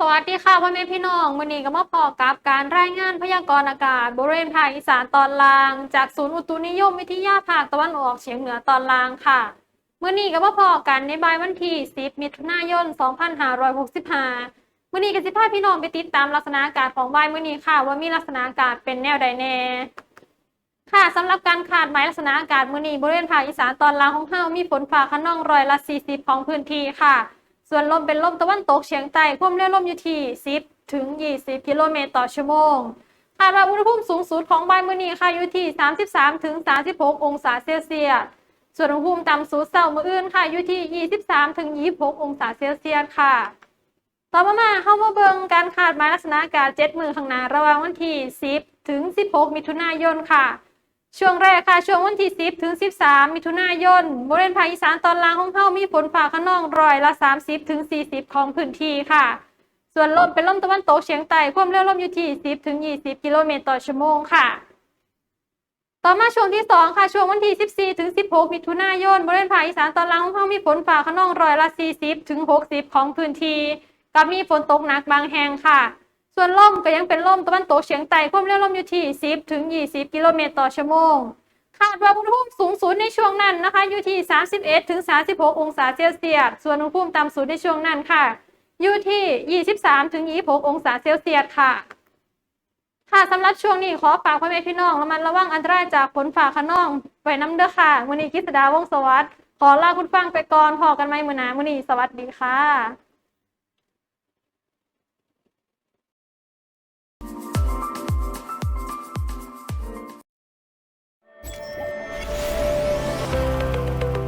สวัสดีค่ะพ่อแม่พี่น้องวันนี้ก็มาพอกับการรายงานพยากรณ์อากาศบริเวณภาคอีสานตอนล่าง จากศูนย์อุตุนิยมวิทยาภาคตะวันออกเฉียงเหนือตอนล่างค่ะมื่อนี้ก็มาพอกันในบ่ายวันที่ 10 มิถุนายน 2565มื่อนี้ก็สิพาพี่น้องไปติดตามลักษณะอากาศของบ่ายมื่อนี้ค่ะ ว่ามีลักษณะอากาศเป็นแนวใดแน่ค่ะสำหรับการคาดหมายลักษณะอากาศมื้อนี้บริเวณภาคอีสานตอนล่างของเฮามีฝนฟ้าคะนองร้อยละ 40 ของพื้นที่ค่ะ ส่วนลมเป็นลมตะวันตกเฉียงใต้ความเร็วลมอยู่ที่ 10 ถึง 20 กิโลเมตรต่อชั่วโมงคาดว่าอุณหภูมิสูงสุดของบ่ายมื้อนี้ค่ะอยู่ที่ 33 ถึง 36 องศาเซลเซียส ส่วนอุณหภูมิต่ำสุดเช้ามื้ออื่นค่ะอยู่ที่ 23 ถึง 26 องศาเซลเซียสค่ะ ต่อมามาเข้ามาเบิ่งการคาดหมายลักษณะอากาศ7มือข้างหน้าระหว่างวันที่ 10 ถึง 16 มิถุนายนค่ะ ช่วงแรกค่ะ ช่วงวันที่ 10 ถึง 13 มิถุนายนบริเวณภาคอีสานตอนล่างของเฮามีฝนฟ้าคะนองร้อยละ 30 ถึง 40 ของพื้นที่ค่ะ ส่วนลมเป็นลมตะวันตกเฉียงใต้ความเร็วลมอยู่ที่ 10 ถึง 20 กิโลเมตรต่อชั่วโมงค่ะ ต่อมาช่วงที่ 2 ค่ะ ช่วงวันที่ 14 ถึง 16 มิถุนายนบริเวณภาคอีสานตอนล่างของเฮามีฝนฟ้าคะนองร้อยละ 40 ถึง 60 ของพื้นที่กับมีฝนตกหนักบางแห่งค่ะ ส่วนลมก็ยังเป็นลมตะวันตกเฉียงใต้ความเร็วลมอยู่ที่ 10 ถึง 20 กิโลเมตรต่อชั่วโมง คาดว่าอุณหภูมิสูงสุดในช่วงนั้นนะคะ อยู่ที่ 31 ถึง 36 องศาเซลเซียส ส่วนอุณหภูมิต่ำสุดในช่วงนั้นค่ะ อยู่ที่ 23 ถึง 26 องศาเซลเซียสค่ะ ค่ะสำหรับช่วงนี้ขอฝากพ่อแม่พี่น้องระมัดระวังอันตรายจากฝนฟ้าคะนองไว้น้ำเด้อค่ะวันนี้กิษดาวงสวัสดิ์ขอลาคุณฟังไปก่อนพอกันไหมมือน้ามือนี้สวัสดีค่ะ